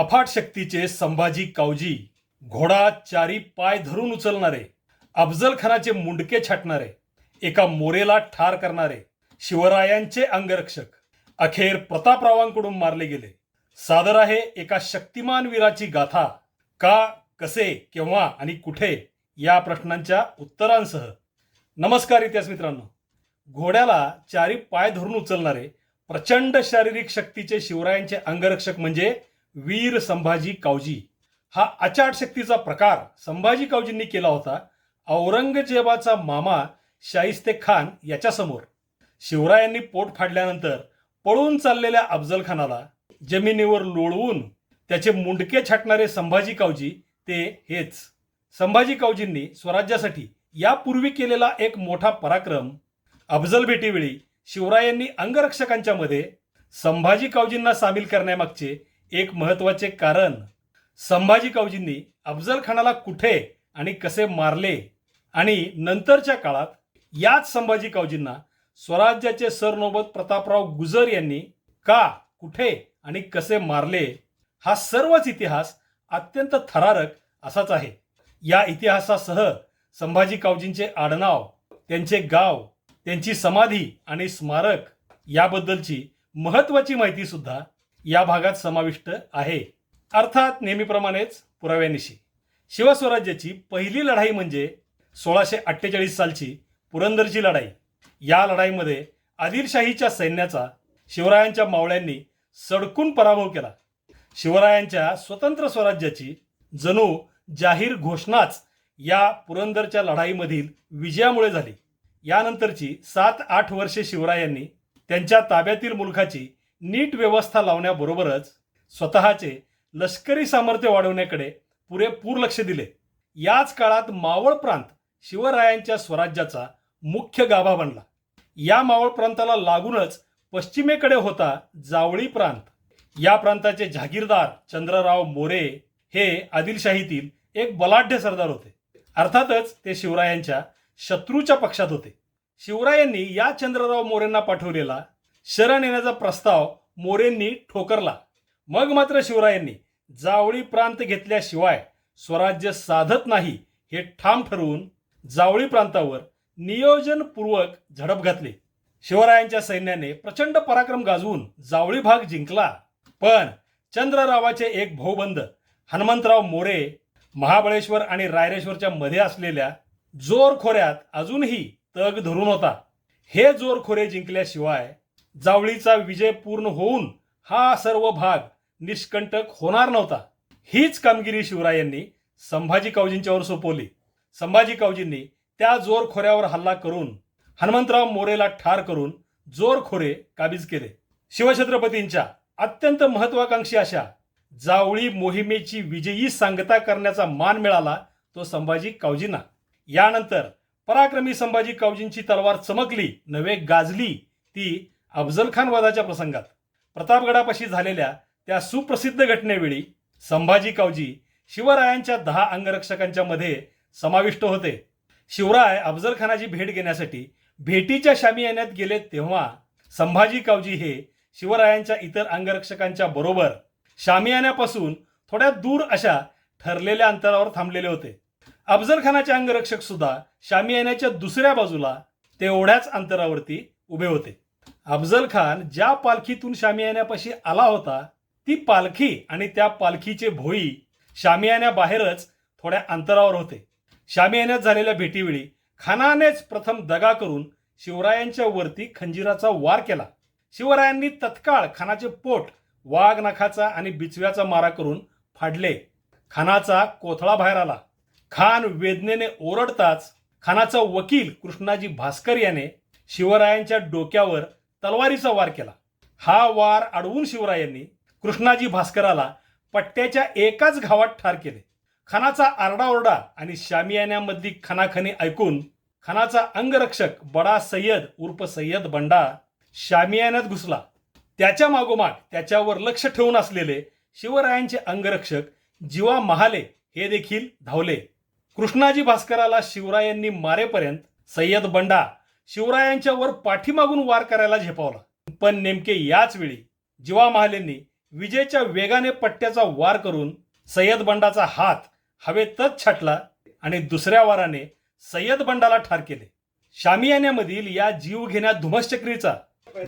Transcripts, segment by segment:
अफाट शक्तीचे संभाजी कावजी घोडा चारी पाय धरून उचलणारे अफजल खानाचे मुंडके छाटणारे एका मोरेला ठार करणारे शिवरायांचे अंगरक्षक अखेर प्रतापरावांकडून मारले गेले. सादर आहे एका शक्तिमान वीराची गाथा. का कसे केव्हा आणि कुठे या प्रश्नांच्या उत्तरांसह. नमस्कार इतिहास मित्रांनो. घोड्याला चारी पाय धरून उचलणारे प्रचंड शारीरिक शक्तीचे शिवरायांचे अंगरक्षक म्हणजे वीर संभाजी कावजी हा अचाट शक्तीचा प्रकार संभाजी कावजींनी केला होता. औरंगजेबाचा मामा शाहिस्ते खान याच्यासमोर. शिवरायांनी पोट फाडल्यानंतर पळून चाललेल्या अफजल खानाला जमिनीवर लोळवून त्याचे मुंडके छाटणारे संभाजी कावजी ते हेच. संभाजी कावजींनी स्वराज्यासाठी यापूर्वी केलेला एक मोठा पराक्रम अफजल भेटीवेळी शिवरायांनी अंगरक्षकांच्या मध्ये संभाजी कावजींना सामील करण्यामागचे एक महत्त्वाचे कारण संभाजी कावजींनी अफजल खानाला कुठे आणि कसे मारले आणि नंतरच्या काळात याच संभाजी कावजींना स्वराज्याचे सरनोबत प्रतापराव गुजर यांनी का कुठे आणि कसे मारले हा सर्वच इतिहास अत्यंत थरारक असाच आहे. या इतिहासासह संभाजी कावजींचे आडनाव त्यांचे गाव त्यांची समाधी आणि स्मारक याबद्दलची महत्त्वाची माहिती सुद्धा या भागात समाविष्ट आहे. अर्थात नेहमीप्रमाणेच पुराव्यानिशी. शिवस्वराज्याची पहिली लढाई म्हणजे सोळाशे अठ्ठेचाळीस सालची पुरंदरची लढाई. या लढाईमध्ये आदिलशाहीच्या सैन्याचा शिवरायांच्या मावळ्यांनी सडकून पराभव केला. शिवरायांच्या स्वतंत्र स्वराज्याची जणू जाहीर घोषणाच या पुरंदरच्या लढाईमधील विजयामुळे झाली. यानंतरची सात आठ वर्षे शिवरायांनी त्यांच्या ताब्यातील मुलखाची नीट व्यवस्था लावण्याबरोबरच स्वतःचे लष्करी सामर्थ्य वाढवण्याकडे पुरेपूर लक्ष दिले. याच काळात मावळ प्रांत शिवरायांच्या स्वराज्याचा मुख्य गाभा बनला. या मावळ प्रांताला लागूनच पश्चिमेकडे होता जावळी प्रांत. या प्रांताचे जहागीरदार चंद्रराव मोरे हे आदिलशाहीतील एक बलाढ्य सरदार होते. अर्थातच ते शिवरायांच्या शत्रूच्या पक्षात होते. शिवरायांनी या चंद्रराव मोरेंना पाठवलेला शरण येण्याचा प्रस्ताव मोरेंनी ठोकरला. मग मात्र शिवरायांनी जावळी प्रांत घेतल्याशिवाय स्वराज्य साधत नाही हे ठाम ठरवून जावळी प्रांतावर नियोजनपूर्वक झडप घातली. शिवरायांच्या सैन्याने प्रचंड पराक्रम गाजवून जावळी भाग जिंकला. पण चंद्ररावाचे एक भाऊबंद हनुमंतराव मोरे महाबळेश्वर आणि रायरेश्वरच्या मध्ये असलेल्या जोरखोऱ्यात अजूनही तग धरून होता. हे जोरखोरे जिंकल्याशिवाय जावळीचा विजय पूर्ण होऊन हा सर्व भाग निष्कंटक होणार नव्हता. हीच कामगिरी शिवरायांनी संभाजी कावजींच्यावर सोपवली. संभाजी कावजींनी त्या जोर खोऱ्यावर हल्ला करून हनुमंतराव मोरेला ठार करून जोर खोरे काबीज केले. शिवछत्रपतींच्या अत्यंत महत्वाकांक्षी अशा जावळी मोहिमेची विजयी सांगता करण्याचा मान मिळाला तो संभाजी कावजींना. यानंतर पराक्रमी संभाजी कावजींची तलवार चमकली नव्हे गाजली ती अफजल खान वधाच्या प्रसंगात प्रतापगडापाशी झालेल्या त्या सुप्रसिद्ध घटनेवेळी संभाजी कावजी शिवरायांच्या दहा अंगरक्षकांच्या मध्ये समाविष्ट होते. शिवराय अफजल खानाची भेट घेण्यासाठी भेटीच्या शामियान्यात गेले तेव्हा संभाजी कावजी हे शिवरायांच्या इतर अंगरक्षकांच्या बरोबर शामियान्यापासून थोड्या दूर अशा ठरलेल्या अंतरावर थांबलेले होते. अफजल खानाचे अंगरक्षक सुद्धा शामियान्याच्या दुसऱ्या बाजूला तेवढ्याच अंतरावरती उभे होते. अफजल खान ज्या पालखीतून शामियान्यापाशी आला होता ती पालखी आणि त्या पालखीचे भोई शामियान्याबाहेरच थोड्या अंतरावर होते. शामियान्यात झालेल्या भेटीवेळी खानानेच प्रथम दगा करून शिवरायांच्या वरती खंजिराचा वार केला. शिवरायांनी तत्काळ खानाचे पोट वाघ नखाचा आणि बिचव्याचा मारा करून फाडले. खानाचा कोथळा बाहेर आला. खान वेदनेने ओरडताच खानाचा वकील कृष्णाजी भास्कर याने शिवरायांच्या डोक्यावर तलवारीचा वार केला. हा वार अडवून शिवरायांनी कृष्णाजी भास्कराला पट्ट्याच्या एकाच घावात ठार केले. खानाचा आरडाओरडा आणि शामियान्यामधली खनाखनी ऐकून खानाचा अंगरक्षक बडा सय्यद उर्फ सय्यद बंडा शामियान्यात घुसला. त्याच्या मागोमाग त्याच्यावर लक्ष ठेवून असलेले शिवरायांचे अंगरक्षक जीवा महाले हे देखील धावले. कृष्णाजी भास्कराला शिवरायांनी मारेपर्यंत सय्यद बंडा शिवरायांच्या वर पाठीमागून वार करायला झेपावला. पण नेमके याच वेळी जिवा महालेंनी विजेच्या वेगाने पट्ट्याचा वार करून सय्यद बंडाचा हात हवेतच छाटला आणि दुसऱ्या वाराने सय्यद बंडाला ठार केले. शामियान्यामधील या जीवघेण्या धुमश्चक्रीचा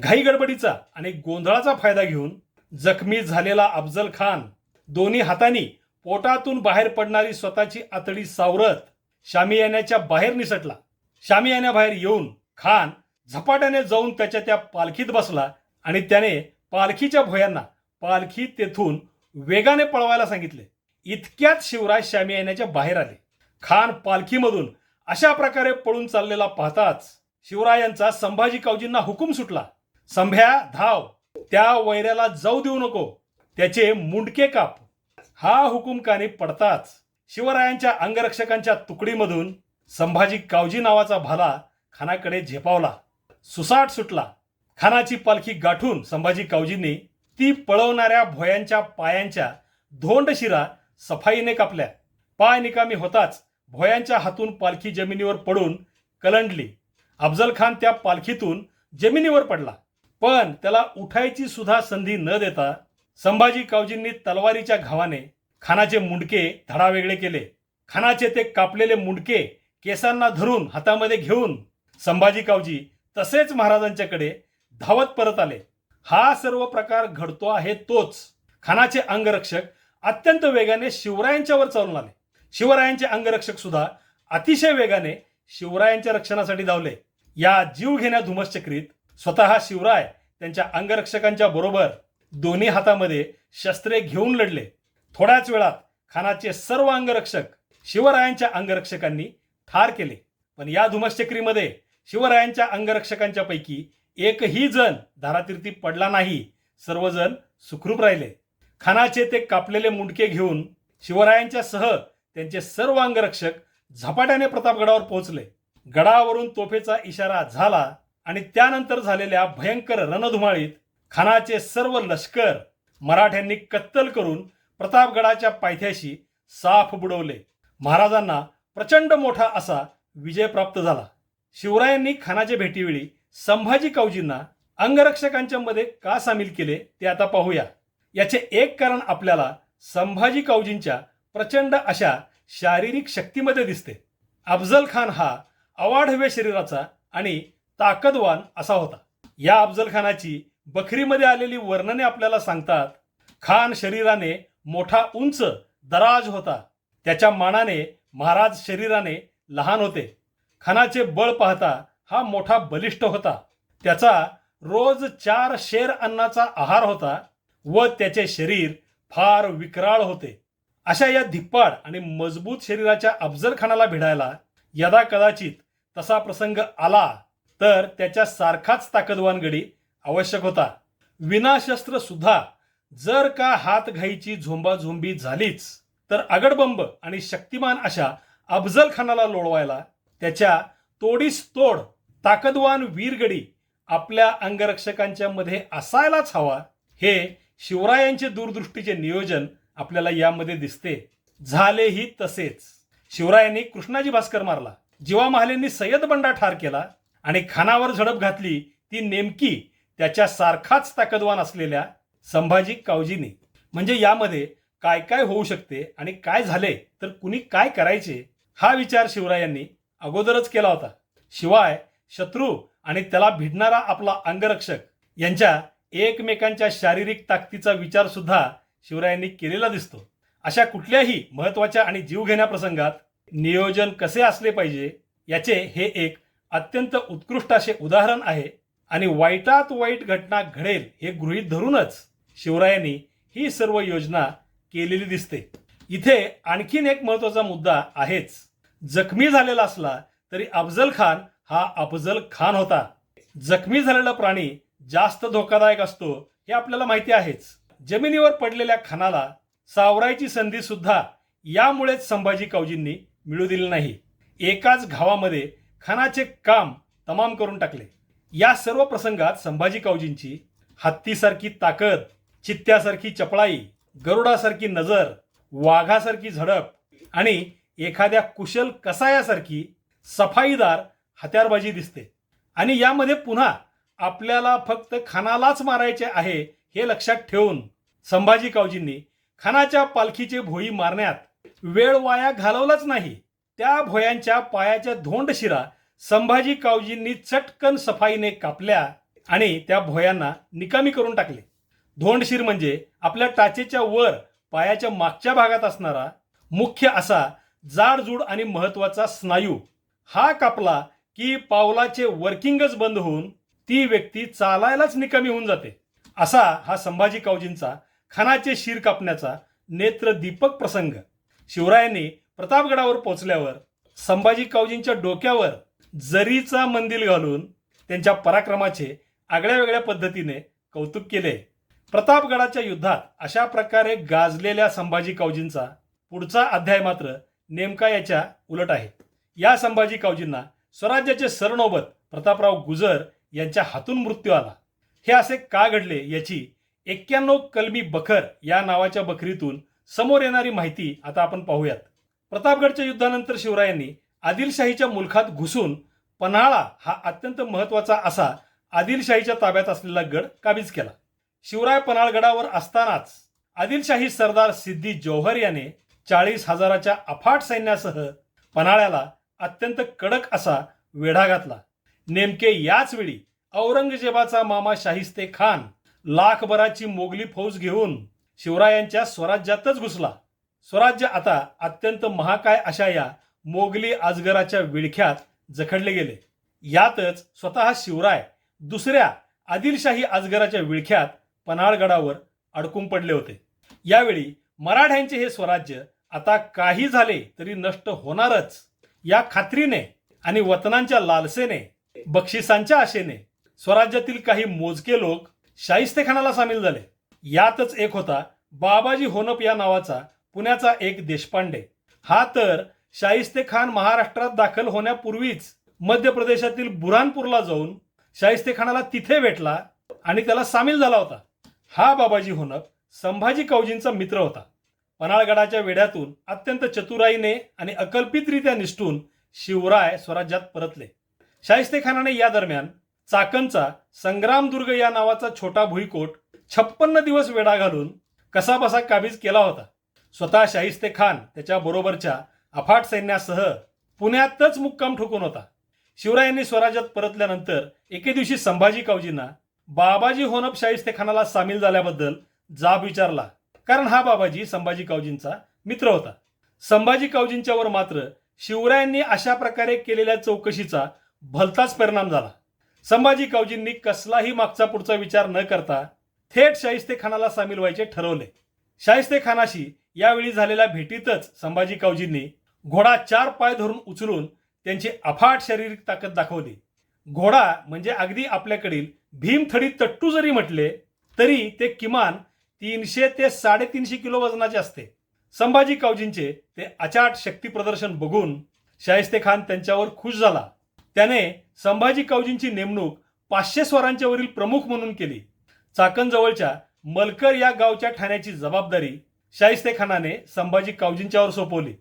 घाई गडबडीचा आणि गोंधळाचा फायदा घेऊन जखमी झालेला अफजल खान दोन्ही हातांनी पोटातून बाहेर पडणारी स्वतःची आतडी सावरत शामियान्याच्या बाहेर निसटला. शामियान्याबाहेर येऊन खान झपाट्याने जाऊन त्याच्या त्या पालखीत बसला आणि त्याने पालखीच्या भोयांना पालखी तेथून वेगाने पळवायला सांगितले. इतक्यात शिवराज शामियान्याच्या बाहेर आले. खान पालखीमधून अशा प्रकारे पळून चाललेला पाहताच शिवरायांचा संभाजी कावजींना हुकूम सुटला. संभ्या धाव त्या वैऱ्याला जाऊ देऊ नको त्याचे मुंडके काप. हा हुकूम कानी पडताच शिवरायांच्या अंगरक्षकांच्या तुकडीमधून संभाजी कावजी नावाचा भाला खानाकडे झेपावला. सुसाट सुटला. खानाची पालखी गाठून संभाजी कावजींनी ती पळवणाऱ्या भोयांच्या पायांच्या धोंड शिरा सफाईने कापल्या. पाय निकामी होताच भोयांच्या हातून पालखी जमिनीवर पडून कलंडली. अफजल खान त्या पालखीतून जमिनीवर पडला. पण त्याला उठायची सुद्धा संधी न देता संभाजी कावजींनी तलवारीच्या घावाने खानाचे मुंडके धडावेगळे केले. खानाचे ते कापलेले मुंडके केसांना धरून हातामध्ये घेऊन संभाजी कावजी तसेच महाराजांच्याकडे धावत परत आले. हा सर्व प्रकार घडतो आहे तोच. खानाचे अंगरक्षक अत्यंत वेगाने शिवरायांच्यावर चालून आले. शिवरायांचे अंगरक्षक सुद्धा अतिशय वेगाने शिवरायांच्या रक्षणासाठी धावले. या जीव घेण्या धुमश्चक्रीत स्वतः शिवराय त्यांच्या अंगरक्षकांच्या बरोबर दोन्ही हातामध्ये शस्त्रे घेऊन लढले. थोड्याच वेळात खानाचे सर्व अंगरक्षक शिवरायांच्या अंगरक्षकांनी ठार केले. पण या धुमश्चक्रीमध्ये शिवरायांच्या अंगरक्षकांच्या पैकी एकही जण धारातीर्थी पडला नाही. सर्वजण सुखरूप राहिले. खानाचे ते कापलेले मुंडके घेऊन शिवरायांच्या सह त्यांचे सर्व अंगरक्षक झपाट्याने प्रतापगडावर पोहोचले. गडावरून तोफेचा इशारा झाला आणि त्यानंतर झालेल्या भयंकर रणधुमाळीत खानाचे सर्व लष्कर मराठ्यांनी कत्तल करून प्रतापगडाच्या पायथ्याशी साफ बुडवले. महाराजांना प्रचंड मोठा असा विजय प्राप्त झाला. शिवरायांनी खानाच्या भेटीवेळी संभाजी कावजींना अंगरक्षकांच्या मध्ये का सामील केले ते आता पाहूया. याचे एक कारण आपल्याला संभाजी कावजींच्या प्रचंड अशा शारीरिक शक्तीमध्ये दिसते. अफजल खान हा अवाढव्य शरीराचा आणि ताकदवान असा होता. या अफजल खानाची बखरीमध्ये आलेली वर्णने आपल्याला सांगतात खान शरीराने मोठा उंच दराज होता. त्याच्या मानाने महाराज शरीराने लहान होते. खानाचे बळ पाहता हा मोठा बलिष्ठ होता. त्याचा रोज चार शेर अन्नाचा आहार होता व त्याचे शरीर फार विकराळ होते. अशा या धिप्पाड आणि मजबूत शरीराच्या अफजल खानाला भिडायला यदा कदाचित तसा प्रसंग आला तर त्याच्या सारखाच ताकदवान गडी आवश्यक होता. विनाशस्त्र सुद्धा जर का हात घाईची झोंबाझोंबी झालीच तर अगडबंब आणि शक्तिमान अशा अफजल खानाला लोळवायला त्याच्या तोडीस तोड ताकदवान वीरगडी आपल्या अंगरक्षकांच्या मध्ये असायलाच हवा हे शिवरायांचे दूरदृष्टीचे नियोजन आपल्याला यामध्ये दिसते. झालेही तसेच. शिवरायांनी कृष्णाजी भास्कर मारला जीवा महालेंनी सय्यद बंडा ठार केला आणि खानावर झडप घातली ती नेमकी त्याच्या सारखाच ताकदवान असलेल्या संभाजी कावजीने. म्हणजे यामध्ये काय काय होऊ शकते आणि काय झाले तर कुणी काय करायचे हा विचार शिवरायांनी अगोदरच केला होता. शिवाय शत्रू आणि त्याला भिडणारा आपला अंगरक्षक यांच्या एकमेकांच्या शारीरिक ताकदीचा विचार सुद्धा शिवरायांनी केलेला दिसतो. अशा कुठल्याही महत्त्वाच्या आणि जीवघेण्या प्रसंगात नियोजन कसे असले पाहिजे याचे हे एक अत्यंत उत्कृष्ट असे उदाहरण आहे आणि वाईटात वाईट घटना घडेल हे गृहीत धरूनच शिवरायांनी ही सर्व योजना केलेली दिसते. इथे आणखीन एक महत्त्वाचा मुद्दा आहेच. जखमी झालेला असला तरी अफजल खान हा अफजल खान होता. जखमी झालेला प्राणी जास्त धोकादायक असतो हे आपल्याला माहिती आहेच. जमिनीवर पडलेल्या खानाला सावरायची संधी सुद्धा यामुळेच संभाजी कावजींनी मिळू दिली नाही. एकाच घावामध्ये खानाचे काम तमाम करून टाकले. या सर्व प्रसंगात संभाजी कावजींची हत्तीसारखी ताकद चित्त्यासारखी चपळाई गरुडासारखी नजर वाघासारखी झडप आणि एखाद्या कुशल कसायासारखी सफाईदार हत्यारबाजी दिसते. आणि यामध्ये पुन्हा आपल्याला फक्त खानालाच मारायचे आहे हे लक्षात ठेवून संभाजी कावजींनी खानाच्या पालखीचे भोई मारण्यात वेळ वाया घालवलाच नाही. त्या भोयांच्या पायाच्या धोंड शिरा संभाजी कावजींनी चटकन सफाईने कापल्या आणि त्या भोयांना निकामी करून टाकले. धोंडशीर म्हणजे आपल्या टाचेच्या वर पायाच्या मागच्या भागात असणारा मुख्य असा जाडजूड आणि महत्त्वाचा स्नायू हा कापला की पावलाचे वर्किंगच बंद होऊन ती व्यक्ती चालायलाच निकामी होऊन जाते. असा हा संभाजी कावजींचा खानाचे शिर कापण्याचा नेत्रदीपक प्रसंग. शिवरायांनी प्रतापगडावर पोचल्यावर संभाजी कावजींच्या डोक्यावर जरीचा मंदिल घालून त्यांच्या पराक्रमाचे आगळ्या वेगळ्या पद्धतीने कौतुक केले. प्रतापगडाच्या युद्धात अशा प्रकारे गाजलेल्या संभाजी कावजींचा पुढचा अध्याय मात्र नेमका याच्या उलट आहे. या संभाजी कावजींना स्वराज्याचे सरनोबत प्रतापराव गुजर यांच्या हातून मृत्यू आला. हे असे का घडले याची एक्क्याण्णव कलमी बखर या नावाच्या बकरीतून समोर येणारी माहिती आता आपण पाहूयात. प्रतापगडच्या युद्धानंतर शिवरायांनी आदिलशाहीच्या मुलखात घुसून पन्हाळा हा अत्यंत महत्त्वाचा असा आदिलशाहीच्या ताब्यात असलेला गड काबीज केला. शिवराय पन्हाळगडावर असतानाच आदिलशाही सरदार सिद्धी जौहर याने चाळीस हजाराच्या अफाट सैन्यासह पन्हाळ्याला अत्यंत कडक असा वेढा घातला. नेमके याच वेळी औरंगजेबाचा मामा शाहिस्ते खान लाखभराची मोगली फौज घेऊन शिवरायांच्या स्वराज्यातच घुसला. स्वराज्य आता अत्यंत महाकाय अशा या मोगली आजगराच्या विळख्यात जखडले गेले. यातच स्वतः शिवराय दुसऱ्या आदिलशाही आजगराच्या विळख्यात पन्हाळगडावर अडकून पडले होते. यावेळी मराठ्यांचे हे स्वराज्य आता काही झाले तरी नष्ट होणारच. या खात्रीने आणि वतनांच्या लालसेने बक्षिसांच्या आशेने स्वराज्यातील काही मोजके लोक शाहिस्तेखानाला सामील झाले. यातच एक होता बाबाजी होनप या नावाचा पुण्याचा एक देशपांडे. हा तर शाहिस्ते खान महाराष्ट्रात दाखल होण्यापूर्वीच मध्य प्रदेशातील बुऱ्हाणपूरला जाऊन शाहिस्ते खानाला तिथे भेटला आणि त्याला सामील झाला होता. हा बाबाजी होनप संभाजी कौजींचा मित्र होता. पन्हाळगडाच्या वेढ्यातून अत्यंत चतुराईने आणि अकल्पितरित्या निष्ठून शिवराय स्वराज्यात परतले. शाहिस्तेखानाने या दरम्यान चाकणचा संग्रामदुर्ग या नावाचा छोटा भुईकोट छप्पन्न दिवस वेढा घालून कसाबसा काबीज केला होता. स्वतः शाहिस्ते खान त्याच्या बरोबरच्या अफाट सैन्यासह पुण्यातच मुक्काम ठोकून होता. शिवरायांनी स्वराज्यात परतल्यानंतर एके दिवशी संभाजी कावजींना बाबाजी होनप शाहिस्ते खानाला सामील झाल्याबद्दल जाब विचारला. कारण हा बाबाजी संभाजी कावजींचा मित्र होता. संभाजी कावजींच्यावर मात्र शिवरायांनी अशा प्रकारे केलेल्या चौकशीचा भलताच परिणाम झाला. संभाजी कावजींनी कसलाही मागचा पुढचा विचार न करता थेट शाहिस्ते खानाला सामील व्हायचे ठरवले. शाहिस्ते खानाशी यावेळी झालेल्या भेटीतच संभाजी कावजींनी घोडा चार पाय धरून उचलून त्यांची अफाट शारीरिक ताकद दाखवली. घोडा म्हणजे अगदी आपल्याकडील भीमथडी तट्टू जरी म्हटले तरी ते किमान तीनशे ते साडेतीनशे किलो वजनाचे असते. संभाजी कावजींचे ते अचाट शक्ती प्रदर्शन बघून शाहिस्ते खान त्यांच्यावर खुश झाला. त्याने संभाजी कावजींची नेमणूक पाचशे स्वरांच्या वरील प्रमुख म्हणून केली. चाकणजवळच्या मलकर या गावच्या ठाण्याची जबाबदारी शाहिस्ते खानाने संभाजी कावजींच्यावर सोपवली.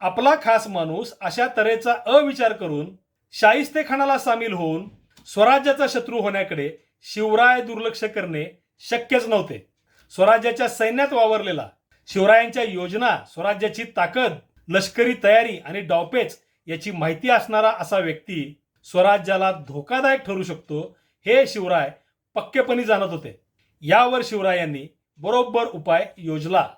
आपला खास माणूस अशा तऱ्हेचा अविचार करून शाहिस्ते खानाला सामील होऊन स्वराज्याचा शत्रू होण्याकडे शिवराय दुर्लक्ष करणे शक्यच नव्हते. स्वराज्याच्या सैन्यात वावरलेला. शिवरायांच्या योजना स्वराज्याची ताकद लष्करी तयारी आणि डावपेच याची माहिती असणारा असा व्यक्ती स्वराज्याला धोकादायक ठरू शकतो हे शिवराय पक्केपणी जाणत होते. यावर शिवरायांनी बरोबर उपाय योजला.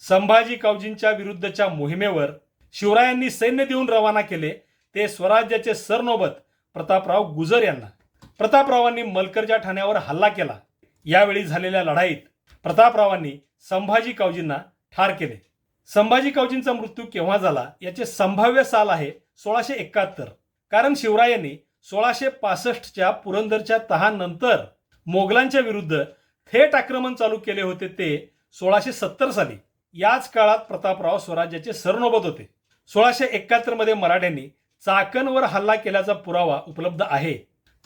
संभाजी कावजींच्या विरुद्धच्या मोहिमेवर शिवरायांनी सैन्य देऊन रवाना केले ते स्वराज्याचे सरनोबत प्रतापराव गुजर यांना. प्रतापरावांनी मलकरच्या ठाण्यावर हल्ला केला. यावेळी झालेल्या लढाईत प्रतापरावांनी संभाजी कावजींना ठार केले. संभाजी कावजींचा मृत्यू केव्हा झाला? याचे संभाव्य साल आहे सोळाशे एकाहत्तर. कारण शिवरायांनी सोळाशे पासष्टच्या पुरंदरच्या तहानंतर मोगलांच्या विरुद्ध थेट आक्रमण चालू केले होते ते सोळाशे सत्तर साली. याच काळात प्रतापराव स्वराज्याचे सरनोबत होते. सोळाशे एकाहत्तरमध्ये मराठ्यांनी चाकणवर हल्ला केल्याचा पुरावा उपलब्ध आहे.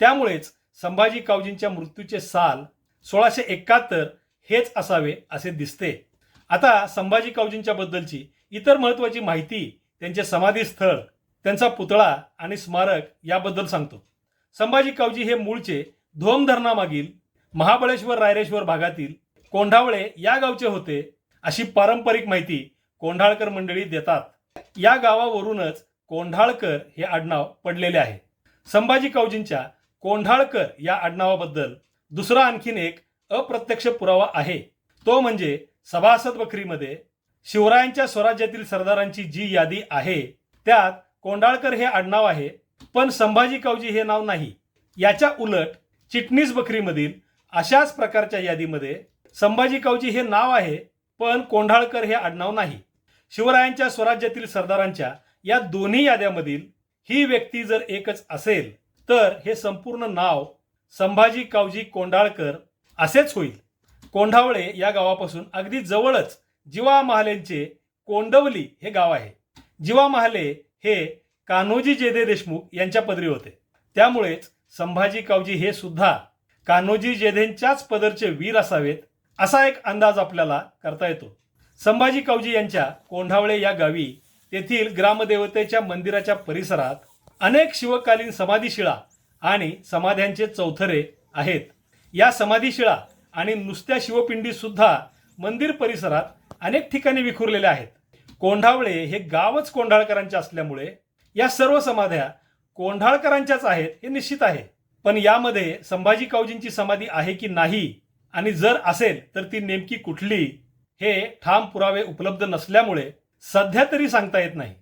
त्यामुळेच संभाजी कावजींच्या मृत्यूचे साल सोळाशे एकाहत्तर हेच असावे असे दिसते. आता संभाजी कावजींच्या बद्दलची इतर महत्वाची माहिती त्यांचे समाधी स्थळ त्यांचा पुतळा आणि स्मारक याबद्दल सांगतो. संभाजी कावजी हे मूळचे धोम धरणामागील महाबळेश्वर रायरेश्वर भागातील कोंढावळे या गावचे होते अशी पारंपरिक माहिती कोंढाळकर मंडळी देतात. या गावावरूनच कोंढाळकर हे आडनाव पडलेले आहे. संभाजी कावजींच्या कोंढाळकर या आडनावाबद्दल दुसरा आणखीन एक अप्रत्यक्ष पुरावा आहे. तो म्हणजे सभासद बकरीमध्ये शिवरायांच्या स्वराज्यातील सरदारांची जी यादी आहे त्यात कोंडाळकर हे आडनाव आहे पण संभाजी कावजी हे नाव नाही. याच्या उलट चिटणीस बकरीमधील अशाच प्रकारच्या यादीमध्ये संभाजी कावजी हे नाव आहे पण कोंढाळकर हे आडनाव नाही. शिवरायांच्या स्वराज्यातील सरदारांच्या या दोन्ही याद्यामधील ही व्यक्ती जर एकच असेल तर हे संपूर्ण नाव संभाजी कावजी कोंडाळकर असेच होईल. कोंढावळे या गावापासून अगदी जवळच जिवा महालेंचे कोंडवली हे गाव आहे. जिवा महाले हे कान्होजी जेदे देशमुख यांच्या पदरी होते. त्यामुळेच संभाजी कावजी हे सुद्धा कान्होजी जेधेंच्याच पदरचे वीर असावेत असा एक अंदाज आपल्याला करता येतो. संभाजी कावजी यांच्या कोंढावळे या गावी तेथील ग्रामदेवतेच्या मंदिराच्या परिसरात अनेक शिवकालीन समाधीशिळा आणि समाध्यांचे चौथरे आहेत. या समाधीशिळा आणि नुसत्या शिवपिंडी सुद्धा मंदिर परिसरात अनेक ठिकाणी विखुरलेल्या आहेत. कोंढावळे हे गावच कोंढाळकरांचे असल्यामुळे या सर्व समाध्या कोंढाळकरांच्याच आहेत हे निश्चित आहे. पण यामध्ये संभाजी कावजींची समाधी आहे की नाही आणि जर असेल तर ती नेमकी कुठली हे ठाम पुरावे उपलब्ध नसल्यामुळे सध्या तरी सांगता येत नाही.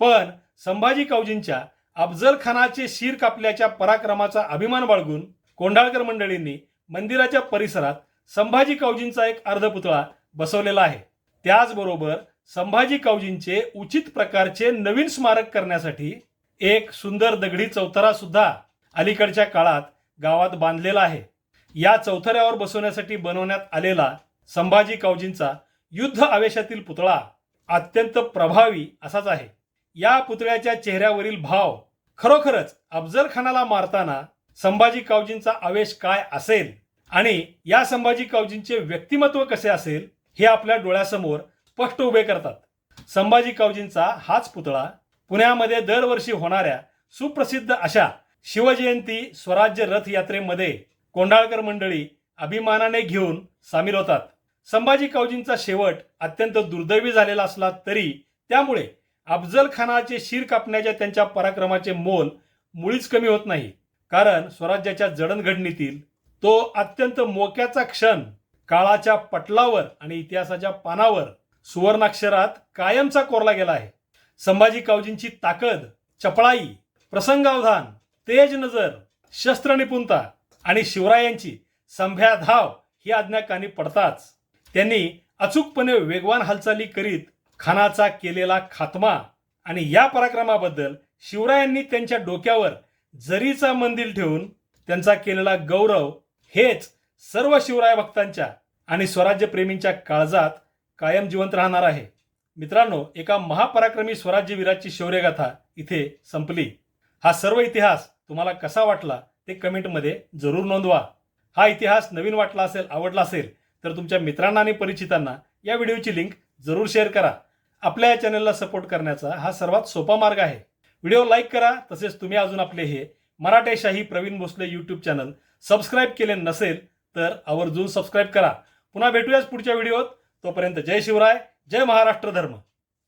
पण संभाजी कावजींच्या अफजल खानाचे शिर कापल्याच्या पराक्रमाचा अभिमान बाळगून कोंढाळकर मंडळींनी मंदिराच्या परिसरात संभाजी कावजींचा एक अर्धपुतळा बसवलेला आहे. त्याचबरोबर संभाजी कावजींचे उचित प्रकारचे नवीन स्मारक करण्यासाठी एक सुंदर दगडी चौथरा सुद्धा अलीकडच्या काळात गावात बांधलेला आहे. या चौथऱ्यावर बसवण्यासाठी बनवण्यात आलेला संभाजी कावजींचा युद्ध आवेशातील पुतळा अत्यंत प्रभावी असाच आहे. या पुतळ्याच्या चेहऱ्यावरील भाव खरोखरच अफजल खानाला मारताना संभाजी कावजींचा आवेश काय असेल आणि या संभाजी कावजींचे व्यक्तिमत्व कसे असेल हे आपल्या डोळ्यासमोर स्पष्ट उभे करतात. संभाजी कावजींचा हाच पुतळा पुण्यामध्ये दरवर्षी होणाऱ्या सुप्रसिद्ध अशा शिवजयंती स्वराज्य रथ यात्रेमध्ये कोंढाळकर मंडळी अभिमानाने घेऊन सामील होतात. संभाजी कावजींचा शेवट अत्यंत दुर्दैवी झालेला असला तरी त्यामुळे अफजल खानाचे शिर कापण्याच्या त्यांच्या पराक्रमाचे मोल मुळीच कमी होत नाही. कारण स्वराज्याच्या जडणघडणीतील तो अत्यंत मोक्याचा क्षण काळाच्या पटलावर आणि इतिहासाच्या पानावर सुवर्णाक्षरात कायमचा कोरला गेला आहे. संभाजी कावजींची ताकद चपळाई प्रसंगावधान तेज नजर शस्त्र निपुणता आणि शिवरायांची संभ्या धाव ही आज्ञा कानी पडताच त्यांनी अचूकपणे वेगवान हालचाली करीत खानाचा केलेला खात्मा आणि या पराक्रमाबद्दल शिवरायांनी त्यांच्या डोक्यावर जरीचा मंदिर ठेवून त्यांचा केलेला गौरव हेच सर्व शिवराय भक्तांच्या आणि स्वराज्यप्रेमींच्या काळजात कायम जिवंत राहणार आहे. मित्रांनो एका महापराक्रमी स्वराज्यवीराची शौर्यगाथा इथे संपली. हा सर्व इतिहास तुम्हाला कसा वाटला ते कमेंटमध्ये जरूर नोंदवा. हा इतिहास नवीन वाटला असेल आवडला असेल तर तुमच्या मित्रांना आणि परिचितांना या व्हिडिओची लिंक जरूर शेअर करा. आपल्या या चॅनलला सपोर्ट करण्याचा हा सर्वात सोपा मार्ग आहे. व्हिडिओ लाईक करा तसेच तुम्ही अजून आपले हे Marathashahi Praveen Bhosale YouTube channel subscribe केले नसेल तर आवर्जून सबस्क्राईब करा. पुन्हा भेटूयाच पुढच्या व्हिडिओत. तोपर्यंत जय शिवराय जय महाराष्ट्र धर्म.